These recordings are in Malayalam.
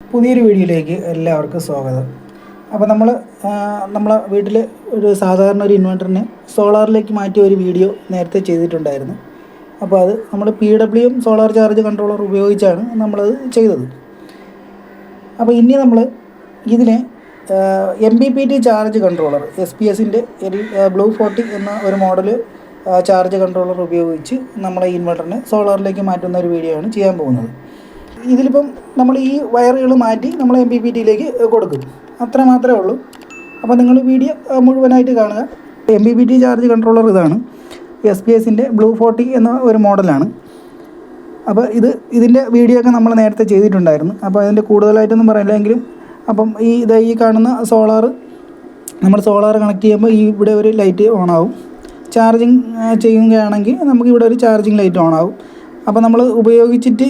പുതിയൊരു വീഡിയോയിലേക്ക് എല്ലാവർക്കും സ്വാഗതം. അപ്പോൾ നമ്മൾ നമ്മളെ വീട്ടിൽ ഒരു സാധാരണ ഒരു ഇൻവെർട്ടറിനെ സോളാറിലേക്ക് മാറ്റിയ ഒരു വീഡിയോ നേരത്തെ ചെയ്തിട്ടുണ്ടായിരുന്നു. അപ്പോൾ അത് നമ്മൾ P W solar charge controller ഉപയോഗിച്ചാണ് നമ്മളത് ചെയ്തത്. അപ്പോൾ ഇനി നമ്മൾ ഇതിനെ M B P T charge controller S P എസിന്റെ ബ്ലൂ ഫോർട്ടി എന്ന ഒരു മോഡൽ ചാർജ് കൺട്രോളർ ഉപയോഗിച്ച് നമ്മളെ ഇൻവെർട്ടറിനെ സോളാറിലേക്ക് മാറ്റുന്ന ഒരു വീഡിയോ ആണ് ചെയ്യാൻ പോകുന്നത്. ഇതിലിപ്പം നമ്മൾ ഈ വയറുകൾ മാറ്റി നമ്മൾ എം പി പി ടിയിലേക്ക് കൊടുക്കും. അത്ര മാത്രമേ ഉള്ളൂ. അപ്പോൾ നിങ്ങൾ വീഡിയോ മുഴുവനായിട്ട് കാണുക. M P P T charge controller ഇതാണ്. എസ് പി എസിന്റെ ബ്ലൂ ഫോർട്ടി എന്ന ഒരു മോഡലാണ്. അപ്പോൾ ഇത് ഇതിന്റെ വീഡിയോ ഒക്കെ നമ്മൾ നേരത്തെ ചെയ്തിട്ടുണ്ടായിരുന്നു. അപ്പോൾ അതിന്റെ കൂടുതലായിട്ടൊന്നും പറയില്ല എങ്കിലും അപ്പം ഈ ഇത് ഈ കാണുന്ന സോളാർ നമ്മൾ സോളാർ കണക്ട് ചെയ്യുമ്പോൾ ഈ ഇവിടെ ഒരു ലൈറ്റ് ഓൺ ആവും. ചാർജിങ് ചെയ്യുകയാണെങ്കിൽ നമുക്ക് ഇവിടെ ഒരു ചാർജിങ് ലൈറ്റ് ഓൺ ആവും. അപ്പോൾ നമ്മൾ ഉപയോഗിച്ചിട്ട്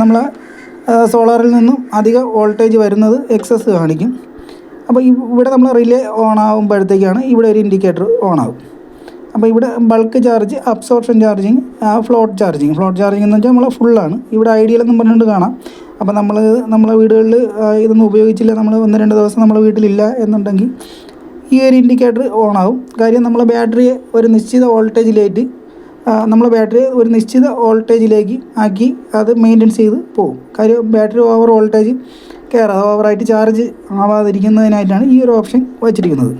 നമ്മൾ സോളാറിൽ നിന്നും അധിക വോൾട്ടേജ് വരുന്നത് എക്സസ് കാണിക്കും. അപ്പോൾ ഇവിടെ നമ്മൾ റിലേ ഓൺ ആകുമ്പോഴത്തേക്കാണ് ഇവിടെ ഒരു ഇൻഡിക്കേറ്റർ ഓൺ ആകും അപ്പോൾ ഇവിടെ bulk charge absorption charging float charging. Float charging എന്ന് വെച്ചാൽ നമ്മൾ ഫുള്ളാണ്. ഇവിടെ ഐഡിയൽ എന്നും പറഞ്ഞുകൊണ്ട് കാണാം. അപ്പോൾ നമ്മൾ നമ്മളെ വീടുകളിൽ ഇതൊന്നും ഉപയോഗിച്ചില്ല. നമ്മൾ ഒന്ന് രണ്ട് ദിവസം നമ്മളെ വീട്ടിലില്ല എന്നുണ്ടെങ്കിൽ ഈ ഒരു ഇൻഡിക്കേറ്റർ ഓൺ ആകും കാര്യം നമ്മൾ ബാറ്ററിയെ ഒരു നിശ്ചിത വോൾട്ടേജിലേക്ക് നമ്മൾ ബാറ്ററി ഒരു നിശ്ചിത വോൾട്ടേജിലേക്ക് ആക്കി അത് മെയിന്റെയിൻസ് ചെയ്ത് പോകും കാര്യം ബാറ്ററി ഓവർ വോൾട്ടേജ് കയറാതെ ഓവറായിട്ട് ചാർജ് ആവാതിരിക്കുന്നതിനായിട്ടാണ് ഈ ഒരു ഓപ്ഷൻ വച്ചിരിക്കുന്നത്.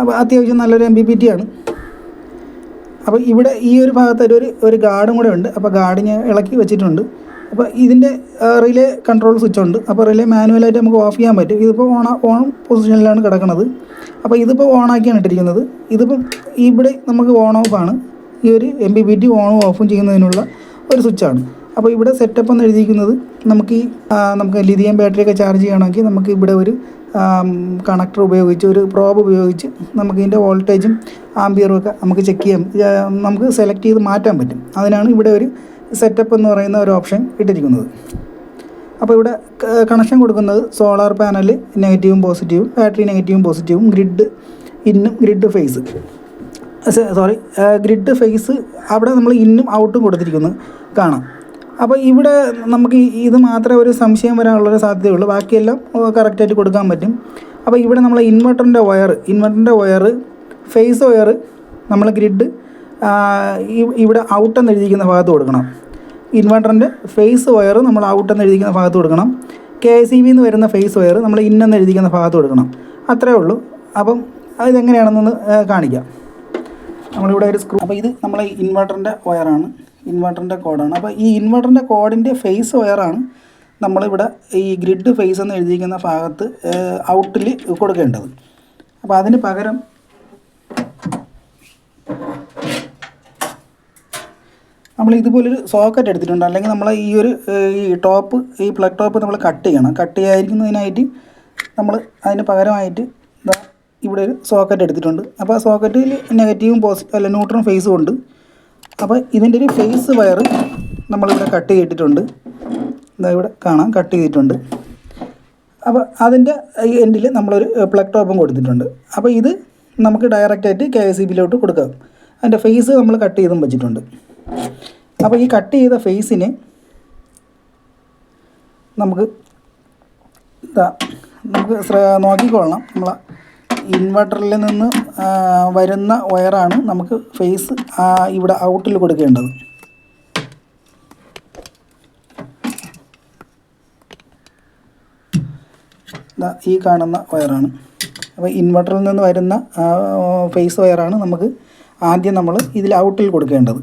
അപ്പോൾ അത്യാവശ്യം നല്ലൊരു എം ബി പി ടി ആണ്. അപ്പോൾ ഇവിടെ ഈ ഒരു ഭാഗത്തായിട്ട് ഒരു ഒരു ഗാർഡും കൂടെ ഉണ്ട്. അപ്പോൾ ഗാർഡിനെ ഇളക്കി വെച്ചിട്ടുണ്ട്. അപ്പോൾ ഇതിന്റെ റിലേ കൺട്രോൾ സ്വിച്ച് ഉണ്ട്. അപ്പോൾ റിലേ മാനുവലായിട്ട് നമുക്ക് ഓഫ് ചെയ്യാൻ പറ്റും. ഇതിപ്പോൾ ഓൺ ഓൺ പൊസിഷനിലാണ് കിടക്കുന്നത് അപ്പോൾ ഇതിപ്പോൾ ഓണാക്കിയാണ് ഇട്ടിരിക്കുന്നത്. ഇതിപ്പം ഇവിടെ നമുക്ക് ഓൺ ഓഫ് ആണ്. ഈ ഒരു എം ബി ബി ടി ഓണും ഓഫും ചെയ്യുന്നതിനുള്ള ഒരു സ്വിച്ചാണ്. അപ്പോൾ ഇവിടെ സെറ്റപ്പ് എന്ന് എഴുതിയിരിക്കുന്നത് നമുക്ക് ഈ നമുക്ക് ലിഥിയം ബാറ്ററിയൊക്കെ ചാർജ് ചെയ്യണമെങ്കിൽ നമുക്ക് ഇവിടെ ഒരു കണക്ടർ ഉപയോഗിച്ച് ഒരു പ്രോബ് ഉപയോഗിച്ച് നമുക്ക് ഇതിന്റെ വോൾട്ടേജും ആംബിയറും ഒക്കെ നമുക്ക് ചെക്ക് ചെയ്യാം. നമുക്ക് സെലക്ട് ചെയ്ത് മാറ്റാൻ പറ്റും. അതിനാണ് ഇവിടെ ഒരു സെറ്റപ്പ് എന്ന് പറയുന്ന ഒരു ഓപ്ഷൻ ഇട്ടിരിക്കുന്നത്. അപ്പോൾ ഇവിടെ കണക്ഷൻ കൊടുക്കുന്നത് സോളാർ പാനൽ നെഗറ്റീവും പോസിറ്റീവും ബാറ്ററി നെഗറ്റീവും പോസിറ്റീവും ഗ്രിഡ് ഇന്നും grid phase sorry grid phase അവിടെ നമ്മൾ ഇന്നും ഔട്ടും കൊടുത്തിരിക്കുന്നു. കാണാം. അപ്പോൾ ഇവിടെ നമുക്ക് ഇത് മാത്രമേ ഒരു സംശയം വരാനുള്ളൊരു സാധ്യതയുള്ളൂ. ബാക്കിയെല്ലാം കറക്റ്റായിട്ട് കൊടുക്കാൻ പറ്റും. അപ്പോൾ ഇവിടെ നമ്മൾ ഇൻവെർട്ടറിന്റെ വയർ ഇൻവെർട്ടറിന്റെ വയർ ഫേസ് വയർ നമ്മൾ ഗ്രിഡ് ഇവിടെ ഔട്ട് എന്ന് എഴുതിയിരിക്കുന്ന ഭാഗത്ത് കൊടുക്കണം. ഇൻവെർട്ടറിന്റെ ഫേസ് വയർ നമ്മൾ ഔട്ട് എന്ന് എഴുതിക്കുന്ന ഭാഗത്ത് കൊടുക്കണം. കെ സി ബി എന്ന് വരുന്ന ഫേസ് വയർ നമ്മൾ ഇന്നെന്ന് എഴുതിക്കുന്ന ഭാഗത്ത് കൊടുക്കണം. അത്രേ ഉള്ളൂ. അപ്പം അതെങ്ങനെയാണെന്നൊന്ന് കാണിക്കാം. നമ്മളിവിടെ ഒരു സ്ക്രൂ അപ്പോൾ ഇത് നമ്മളെ ഇൻവെർട്ടറിന്റെ വയറാണ് ഇൻവെർട്ടറിന്റെ കോഡാണ് അപ്പോൾ ഈ ഇൻവെർട്ടറിന്റെ കോഡിന്റെ ഫേസ് വയറാണ് നമ്മളിവിടെ ഈ ഗ്രിഡ് ഫേസ് എന്ന് എഴുതിയിരിക്കുന്ന ഭാഗത്ത് ഔട്ടിൽ കൊടുക്കേണ്ടത്. അപ്പോൾ അതിന് പകരം നമ്മൾ ഇതുപോലൊരു സോക്കറ്റ് എടുത്തിട്ടുണ്ട്. അല്ലെങ്കിൽ നമ്മൾ ഈ ഒരു ഈ ടോപ്പ് ഈ പ്ലഗ് ടോപ്പ് നമ്മൾ കട്ട് ചെയ്യണം. കട്ട് ചെയ്യാതിരിക്കുന്നതിനായിട്ട് നമ്മൾ അതിന് പകരമായിട്ട് ഇതാ ഇവിടെ ഒരു സോക്കറ്റ് എടുത്തിട്ടുണ്ട്. അപ്പോൾ ആ സോക്കറ്റിൽ നെഗറ്റീവും പോസിറ്റീവ് അല്ല ന്യൂട്രൺ ഫേസും ഉണ്ട്. അപ്പോൾ ഇതിന്റെ ഒരു ഫേസ് വയർ നമ്മളിവിടെ കട്ട് ചെയ്തിട്ടുണ്ട്. ഇതാ ഇവിടെ കാണാം കട്ട് ചെയ്തിട്ടുണ്ട്. അപ്പോൾ അതിന്റെ എൻഡിൽ നമ്മളൊരു പ്ലഗ് ടോപ്പും കൊടുത്തിട്ടുണ്ട്. അപ്പോൾ ഇത് നമുക്ക് ഡയറക്റ്റായിട്ട് കെ എസ് സി ബിയിലോട്ട് കൊടുക്കാം. അതിന്റെ ഫേസ് നമ്മൾ കട്ട് ചെയ്തും വെച്ചിട്ടുണ്ട്. അപ്പോൾ ഈ കട്ട് ചെയ്ത ഫേസിനെ നമുക്ക് ഇതാ നമുക്ക് നോക്കിക്കൊള്ളാം നമ്മളെ ഇൻവെർട്ടറിൽ നിന്ന് വരുന്ന വയറാണ് നമുക്ക് ഫേസ് ഇവിടെ ഔട്ടിൽ കൊടുക്കേണ്ടത്. ഈ കാണുന്ന വയറാണ്. അപ്പോൾ ഇൻവെർട്ടറിൽ നിന്ന് വരുന്ന ഫേസ് വയറാണ് നമുക്ക് ആദ്യം നമ്മൾ ഇതിൽ ഔട്ടിൽ കൊടുക്കേണ്ടത്.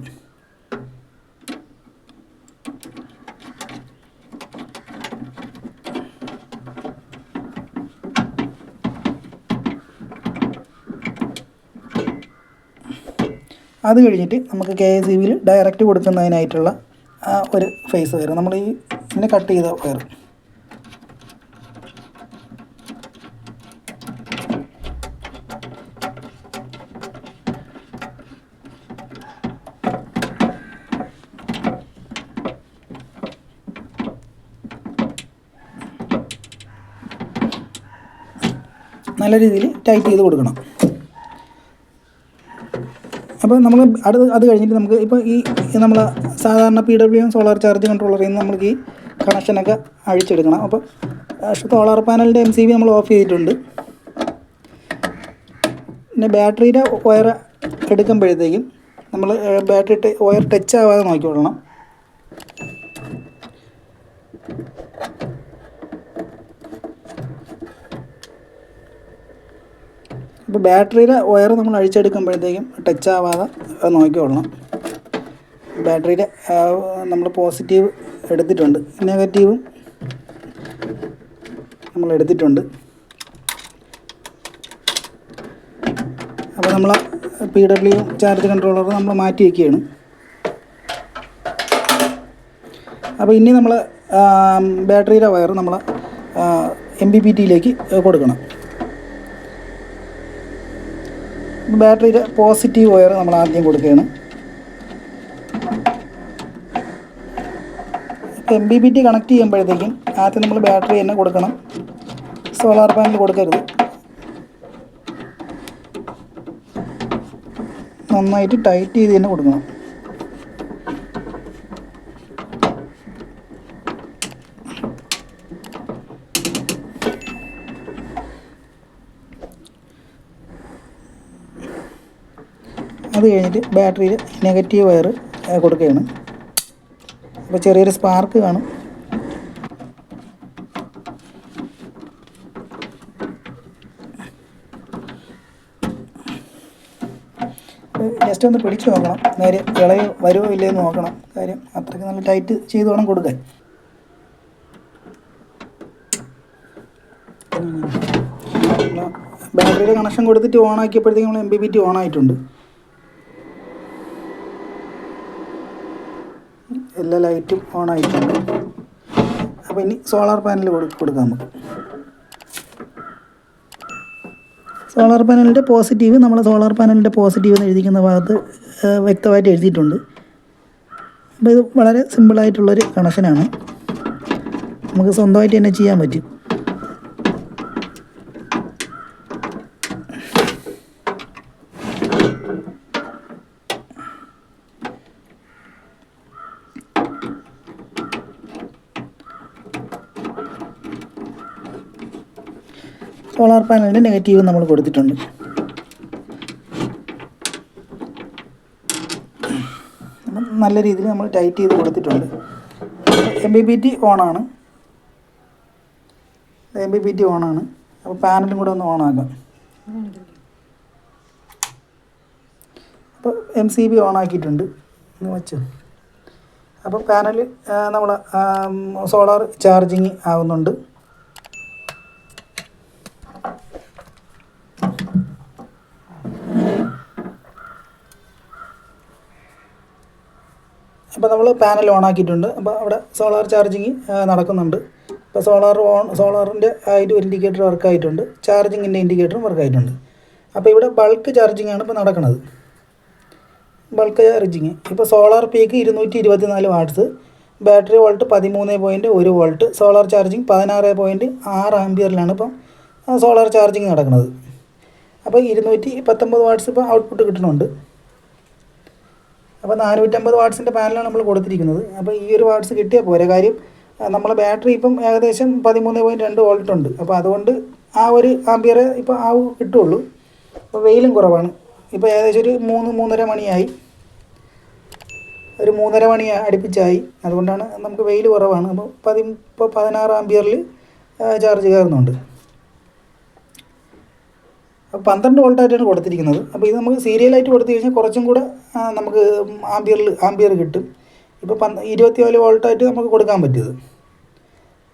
അത് കഴിഞ്ഞിട്ട് നമുക്ക് കെ എസ് ഇ ബിയിൽ ഡയറക്റ്റ് കൊടുക്കുന്നതിനായിട്ടുള്ള ഒരു ഫേസ് വയർ നമ്മൾ ഈ ഇതിനെ കട്ട് ചെയ്ത വയർ നല്ല രീതിയിൽ ടൈറ്റ് ചെയ്ത് കൊടുക്കണം. അപ്പോൾ നമ്മൾ അത് അത് കഴിഞ്ഞിട്ട് നമുക്ക് ഇപ്പോൾ ഈ നമ്മൾ സാധാരണ P W M solar charge കൺട്രോളറിൽ നിന്ന് നമുക്ക് ഈ കണക്ഷനൊക്കെ അഴിച്ചെടുക്കണം. അപ്പോൾ സോളാർ പാനലിന്റെ എം സി ബി നമ്മൾ ഓഫ് ചെയ്തിട്ടുണ്ട്. പിന്നെ ബാറ്ററിയുടെ വയർ എടുക്കുമ്പോഴത്തേക്കും നമ്മൾ ബാറ്ററി വയർ ടച്ച് ആവാതെ നോക്കിക്കൊള്ളണം. ഇപ്പോൾ ബാറ്ററിയിലെ വയർ നമ്മൾ അഴിച്ചെടുക്കുമ്പോഴത്തേക്കും ടച്ച് ആവാതെ നോക്കിക്കൊള്ളണം. ബാറ്ററിയിൽ നമ്മൾ പോസിറ്റീവ് എടുത്തിട്ടുണ്ട്. നെഗറ്റീവും നമ്മൾ എടുത്തിട്ടുണ്ട്. അപ്പോൾ നമ്മൾ പി ഡബ്ല്യു ചാർജ് കൺട്രോളർ നമ്മൾ മാറ്റി വയ്ക്കുകയാണ് അപ്പോൾ ഇനി നമ്മൾ ബാറ്ററിയുടെ വയർ നമ്മൾ എം ബി പി ടിയിലേക്ക് കൊടുക്കണം. ബാറ്ററിയുടെ പോസിറ്റീവ് വയർ നമ്മൾ ആദ്യം കൊടുക്കുകയാണ്. M B B T connect ചെയ്യുമ്പോഴത്തേക്കും ആദ്യം നമ്മൾ ബാറ്ററി തന്നെ കൊടുക്കണം. സോളാർ പാനൽ കൊടുക്കരുത്. നന്നായിട്ട് ടൈറ്റ് ചെയ്ത് തന്നെ കൊടുക്കണം. അത് കഴിഞ്ഞിട്ട് ബാറ്ററിയിൽ നെഗറ്റീവ് വയർ കൊടുക്കുകയാണ്. അപ്പോൾ ചെറിയൊരു സ്പാർക്ക് കാണും. ജസ്റ്റ് ഒന്ന് പിടിച്ച് നോക്കണം. നേരെ ഇളയോ ഇല്ലേ എന്ന് നോക്കണം. കാര്യം അത്രയ്ക്ക് നല്ല ടൈറ്റ് ചെയ്ത് വേണം കൊടുക്കാൻ. ബാറ്ററിയുടെ കണക്ഷൻ കൊടുത്തിട്ട് ഓൺ ആക്കിയപ്പോഴത്തേക്കും നമ്മൾ M B B T on ആയിട്ടുണ്ട്. എല്ലാ ലൈറ്റും ഓൺ ആയിട്ടുണ്ട്. അപ്പോൾ ഇനി സോളാർ പാനൽ കൊടുക്കാം നമുക്ക്. സോളാർ പാനലിന്റെ പോസിറ്റീവ് നമ്മൾ സോളാർ പാനലിന്റെ പോസിറ്റീവ് എന്ന് എഴുതിക്കുന്ന ഭാഗത്ത് വ്യക്തമായിട്ട് എഴുതിയിട്ടുണ്ട്. അപ്പോൾ ഇത് വളരെ സിമ്പിളായിട്ടുള്ളൊരു കണക്ഷനാണ് നമുക്ക് സ്വന്തമായിട്ട് തന്നെ ചെയ്യാൻ പറ്റും. സോളാർ പാനലിന്റെ നെഗറ്റീവ് നമ്മൾ കൊടുത്തിട്ടുണ്ട്. നല്ല രീതിയിൽ നമ്മൾ ടൈറ്റ് ചെയ്ത് കൊടുത്തിട്ടുണ്ട്. എം ബി ബി ടി ഓണാണ് എം ബി ബി ടി ഓണാണ് അപ്പോൾ പാനലും കൂടെ ഒന്ന് ഓണാക്കാം അപ്പോൾ എം സി ബി ഓണാക്കിയിട്ടുണ്ട് എന്ന് വെച്ചു. അപ്പോൾ പാനൽ നമ്മൾ സോളാർ ചാർജിങ് ആവുന്നുണ്ട്. അപ്പോൾ നമ്മൾ പാനൽ ഓൺ ആക്കിയിട്ടുണ്ട്. അപ്പോൾ അവിടെ സോളാർ ചാർജിങ് നടക്കുന്നുണ്ട്. അപ്പോൾ സോളാർ ഓൺ സോളാറിന്റെ ആയിട്ട് ഒരു ഇൻഡിക്കേറ്റർ വർക്ക് ആയിട്ടുണ്ട് ചാർജിങ്ങിന്റെ ഇൻഡിക്കേറ്ററും വർക്ക് ആയിട്ടുണ്ട് അപ്പോൾ ഇവിടെ ബൾക്ക് ചാർജിങ് ആണ് ഇപ്പോൾ നടക്കുന്നത്. Bulk charging. ഇപ്പോൾ സോളാർ പീക്ക് ഇരുന്നൂറ്റി ഇരുപത്തി നാല് വാട്ട്സ് ബാറ്ററി വോൾട്ട് പതിമൂന്ന് പോയിന്റ് ഒരു വോൾട്ട് സോളാർ ചാർജിങ് പതിനാറ് പോയിന്റ് ആറ് ആംബിയറിലാണ് ഇപ്പം സോളാർ ചാർജിങ് നടക്കുന്നത്. അപ്പോൾ ഇരുന്നൂറ്റി പത്തൊമ്പത് വാട്ട്സ് ഇപ്പോൾ ഔട്ട്പുട്ട് കിട്ടുന്നുണ്ട്. അപ്പോൾ നാനൂറ്റമ്പത് വാട്ട്സിന്റെ പാനലാണ് നമ്മൾ കൊടുത്തിരിക്കുന്നത്. അപ്പോൾ ഈ ഒരു വാട്ട്സ് കിട്ടിയാൽ പോരെ? കാര്യം നമ്മളെ ബാറ്ററി ഇപ്പം ഏകദേശം പതിമൂന്ന് പോയിന്റ് രണ്ട് വോൾട്ട് ഉണ്ട്. അപ്പോൾ അതുകൊണ്ട് ആ ഒരു ആംബിയർ ഇപ്പോൾ ആ കിട്ടുള്ളൂ. അപ്പോൾ വെയിലും കുറവാണ്. ഇപ്പോൾ ഏകദേശം ഒരു മൂന്ന് മൂന്നര മണിയായി. ഒരു മൂന്നര മണി അടുപ്പിച്ചായി. അതുകൊണ്ടാണ് നമുക്ക് വെയിൽ കുറവാണ്. അപ്പോൾ പതി ഇപ്പോൾ പതിനാറ് ആംബിയറിൽ ചാർജ് കയറുന്നുണ്ട്. പന്ത്രണ്ട് വോൾട്ടായിട്ടാണ് കൊടുത്തിരിക്കുന്നത്. അപ്പോൾ ഇത് നമുക്ക് സീരിയലായിട്ട് കൊടുത്തു കഴിഞ്ഞാൽ കുറച്ചും കൂടെ നമുക്ക് ആംബിയറിൽ ആംബിയർ കിട്ടും. ഇപ്പോൾ പന്ത് ഇരുപത്തിനാല് വോൾട്ടായിട്ട് നമുക്ക് കൊടുക്കാൻ പറ്റിയത്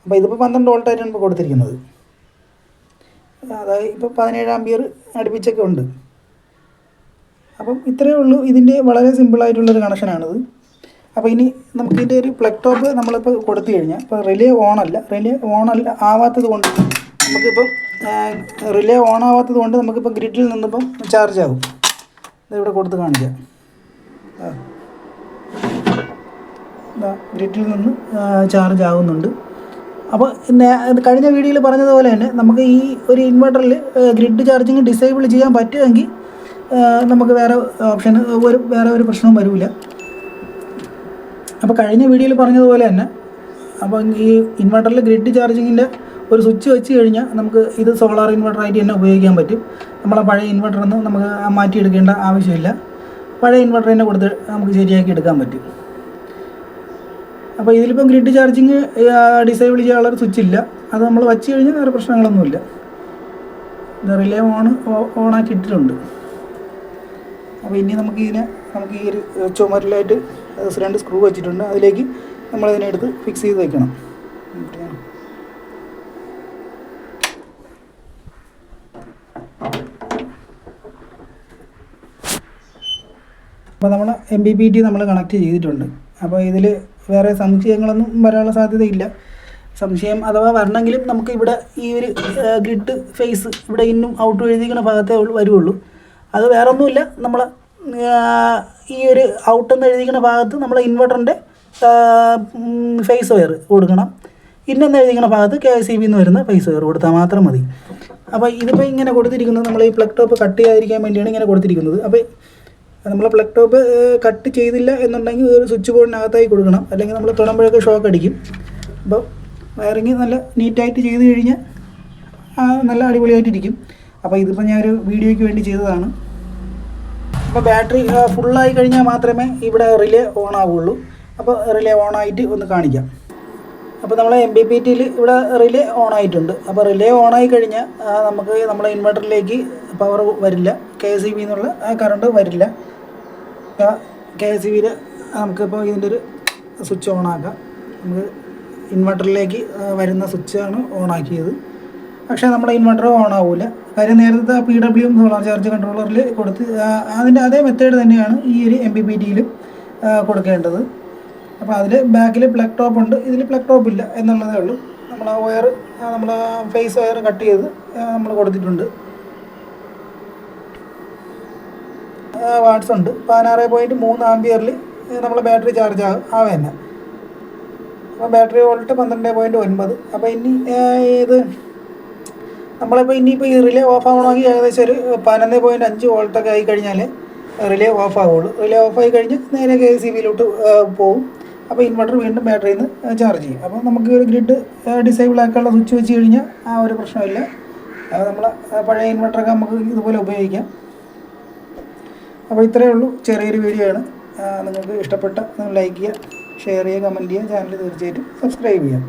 അപ്പോൾ ഇതിപ്പോൾ പന്ത്രണ്ട് വോൾട്ടായിട്ടാണ് ഇപ്പോൾ കൊടുത്തിരിക്കുന്നത്. അതായത് ഇപ്പോൾ പതിനേഴ് ആംബിയർ അടുപ്പിച്ചൊക്കെ ഉണ്ട്. അപ്പം ഇത്രയേ ഉള്ളൂ. ഇതിന്റെ വളരെ സിമ്പിളായിട്ടുള്ളൊരു കണക്ഷനാണിത് അപ്പോൾ ഇനി നമുക്ക് ഇതിന്റെ ഒരു പ്ലഗ് ടോപ്പ് നമ്മളിപ്പോൾ കൊടുത്തു കഴിഞ്ഞാൽ ഇപ്പോൾ റിലേ ഓണല്ല റിലേ ഓണല്ല ആവാത്തത് കൊണ്ട് നമുക്കിപ്പം റിലേ ഓൺ ആവാത്തത് കൊണ്ട് നമുക്കിപ്പോൾ ഗ്രിഡിൽ നിന്നിപ്പം ചാർജ് ആകും ഇതിവിടെ കൊടുത്ത് കാണിക്കാം. ഗ്രിഡിൽ നിന്ന് ചാർജ് ആകുന്നുണ്ട് അപ്പോൾ കഴിഞ്ഞ വീഡിയോയിൽ പറഞ്ഞതുപോലെ തന്നെ നമുക്ക് ഈ ഒരു ഇൻവെർട്ടറിൽ ഗ്രിഡ് ചാർജിങ് ഡിസേബിൾ ചെയ്യാൻ പറ്റുമെങ്കിൽ നമുക്ക് വേറെ ഓപ്ഷൻ ഒരു വേറെ ഒരു പ്രശ്നവും വരില്ല അപ്പോൾ കഴിഞ്ഞ വീഡിയോയിൽ പറഞ്ഞതുപോലെ തന്നെ അപ്പം ഈ ഇൻവെർട്ടറിൽ ഗ്രിഡ് ചാർജിങ്ങിന്റെ ഒരു സ്വിച്ച് വെച്ച് കഴിഞ്ഞാൽ നമുക്ക് ഇത് സോളാർ ഇൻവെർട്ടറായിട്ട് തന്നെ ഉപയോഗിക്കാൻ പറ്റും. നമ്മളെ പഴയ ഇൻവെർട്ടറൊന്നും നമുക്ക് മാറ്റിയെടുക്കേണ്ട ആവശ്യമില്ല. പഴയ ഇൻവെർട്ടർ തന്നെ കൊടുത്ത് നമുക്ക് ശരിയാക്കി എടുക്കാൻ പറ്റും. അപ്പോൾ ഇതിലിപ്പം ഗ്രിഡ് ചാർജിങ് ഡിസേബിൾ ചെയ്യാനുള്ളൊരു സ്വിച്ച് ഇല്ല. അത് നമ്മൾ വച്ച് കഴിഞ്ഞാൽ വേറെ പ്രശ്നങ്ങളൊന്നുമില്ല. ഇത് റിലേ ഓൺ ഓണാക്കി ഇട്ടിട്ടുണ്ട്. അപ്പോൾ ഇനി നമുക്ക് ഇതിനെ നമുക്ക് ഈ ഒരു ചുമരിലായിട്ട് രണ്ട് സ്ക്രൂ വെച്ചിട്ടുണ്ട്. അതിലേക്ക് നമ്മളതിനെടുത്ത് ഫിക്സ് ചെയ്ത് വെക്കണം. അപ്പോൾ നമ്മൾ എം ബി പി ടി നമ്മൾ കണക്ട് ചെയ്തിട്ടുണ്ട്. അപ്പോൾ ഇതിൽ വേറെ സംശയങ്ങളൊന്നും വരാനുള്ള സാധ്യതയില്ല. സംശയം അഥവാ വരണമെങ്കിലും നമുക്ക് ഇവിടെ ഈ ഒരു ഗ്രിഡ് ഫേസ് ഇവിടെ ഇന്നും ഔട്ട് എഴുതിക്കുന്ന ഭാഗത്തേ വരുള്ളൂ അത് വേറെ ഒന്നുമില്ല നമ്മൾ ഈ ഒരു ഔട്ട് എന്ന് എഴുതിക്കുന്ന ഭാഗത്ത് നമ്മൾ ഇൻവെർട്ടറിന്റെ ഫേസ് വയർ കൊടുക്കണം. ഇന്നെന്ന് എഴുതിക്കുന്ന ഭാഗത്ത് കെ സി ബി എന്ന് വരുന്ന ഫേസ് വയർ കൊടുത്താൽ മാത്രം മതി. അപ്പോൾ ഇതിപ്പോൾ ഇങ്ങനെ കൊടുത്തിരിക്കുന്നത് നമ്മൾ ഈ പ്ലഗ് ടോപ്പ് കട്ട് ചെയ്യാതിരിക്കാൻ വേണ്ടിയാണ് ഇങ്ങനെ കൊടുത്തിരിക്കുന്നത്. അപ്പോൾ നമ്മൾ പ്ലഗ് ടോപ്പ് കട്ട് ചെയ്തില്ല എന്നുണ്ടെങ്കിൽ ഒരു സ്വിച്ച് ബോർഡിനകത്തായി കൊടുക്കണം. അല്ലെങ്കിൽ നമ്മൾ തൊടുമ്പോഴൊക്കെ ഷോക്ക് അടിക്കും. അപ്പോൾ വയറിങ് നല്ല നീറ്റായിട്ട് ചെയ്ത് കഴിഞ്ഞാൽ നല്ല അടിപൊളിയായിട്ടിരിക്കും. അപ്പോൾ ഇതിപ്പോൾ ഞാനൊരു വീഡിയോയ്ക്ക് വേണ്ടി ചെയ്തതാണ്. അപ്പോൾ ബാറ്ററി ഫുള്ളായി കഴിഞ്ഞാൽ മാത്രമേ ഇവിടെ റിലേ ഓൺ ആവുള്ളൂ. അപ്പോൾ റിലേ ഓൺ ആയിട്ട് ഒന്ന് കാണിക്കാം. അപ്പോൾ നമ്മൾ എം ബി പി ടിയിൽ ഇവിടെ റിലേ ഓൺ ആയിട്ടുണ്ട്. അപ്പോൾ റിലേ ഓൺ ആയി കഴിഞ്ഞാൽ നമുക്ക് നമ്മളെ ഇൻവെർട്ടറിലേക്ക് പവർ വരില്ല. കെ എസ് ഇ ബി എന്നുള്ള കറണ്ട് വരില്ല. കെ എസ് ഇ ബിയിൽ നമുക്കിപ്പോൾ ഇതിന്റെ ഒരു സ്വിച്ച് ഓൺ ആക്കാം. നമുക്ക് ഇൻവെർട്ടറിലേക്ക് വരുന്ന സ്വിച്ചാണ് ഓൺ ആക്കിയത്. പക്ഷേ നമ്മുടെ ഇൻവെർട്ടർ ഓൺ ആവില്ല കാര്യം നേരത്തെ പി ഡബ്ല്യു സോളാർ ചാർജ് കൺട്രോളറിൽ കൊടുത്ത് അതിന്റെ അതേ മെത്തേഡ് തന്നെയാണ് ഈ ഒരു എം ബി പി ടിയിലും കൊടുക്കേണ്ടത്. അപ്പോൾ അതിൽ ബാക്കിൽ പ്ലഗ് ടോപ്പ് ഉണ്ട്. ഇതിൽ പ്ലഗ് ടോപ്പ് ഇല്ല എന്നുള്ളതേ ഉള്ളൂ. നമ്മൾ ആ വയർ നമ്മൾ ഫേസ് വയർ കട്ട് ചെയ്ത് നമ്മൾ കൊടുത്തിട്ടുണ്ട്. വാട്ട്സ് ഉണ്ട്. പതിനാറ് പോയിന്റ് മൂന്ന് ആംബിയറിൽ നമ്മൾ ബാറ്ററി ചാർജ് ആകും ആവേ തന്നെ. അപ്പോൾ ബാറ്ററി വോൾട്ട് പന്ത്രണ്ട് പോയിന്റ് ഒൻപത്. അപ്പോൾ ഇനി ഇത് നമ്മളിപ്പോൾ ഇനിയിപ്പോൾ ഈ റിലേ ഓഫ് ആവണമെങ്കിൽ ഏകദേശം ഒരു പതിനൊന്ന് പോയിന്റ് അഞ്ച് വോൾട്ടൊക്കെ ആയി കഴിഞ്ഞാൽ റിലേ ഓഫ് ആവുള്ളൂ. റിലേ ഓഫ് ആയി കഴിഞ്ഞ് നേരെ കെ സി ബിയിലോട്ട് പോകും അപ്പോൾ ഇൻവെർട്ടർ വീണ്ടും ബാറ്ററിയിൽ നിന്ന് ചാർജ് ചെയ്യും. അപ്പോൾ നമുക്ക് ഒരു ഗ്രിഡ് ഡിസേബിൾ ആക്കാനുള്ള സ്വിച്ച് വെച്ച് കഴിഞ്ഞാൽ ആ ഒരു പ്രശ്നമില്ല. നമ്മൾ പഴയ ഇൻവെർട്ടറൊക്കെ നമുക്ക് ഇതുപോലെ ഉപയോഗിക്കാം. അപ്പോൾ ഇത്രയേ ഉള്ളൂ. ചെറിയൊരു വീഡിയോ ആണ്. നിങ്ങൾക്ക് ഇഷ്ടപ്പെട്ട ലൈക്ക് ചെയ്യുക ഷെയർ ചെയ്യുക കമന്റ് ചെയ്യുക. ചാനൽ തീർച്ചയായിട്ടും സബ്സ്ക്രൈബ് ചെയ്യുക.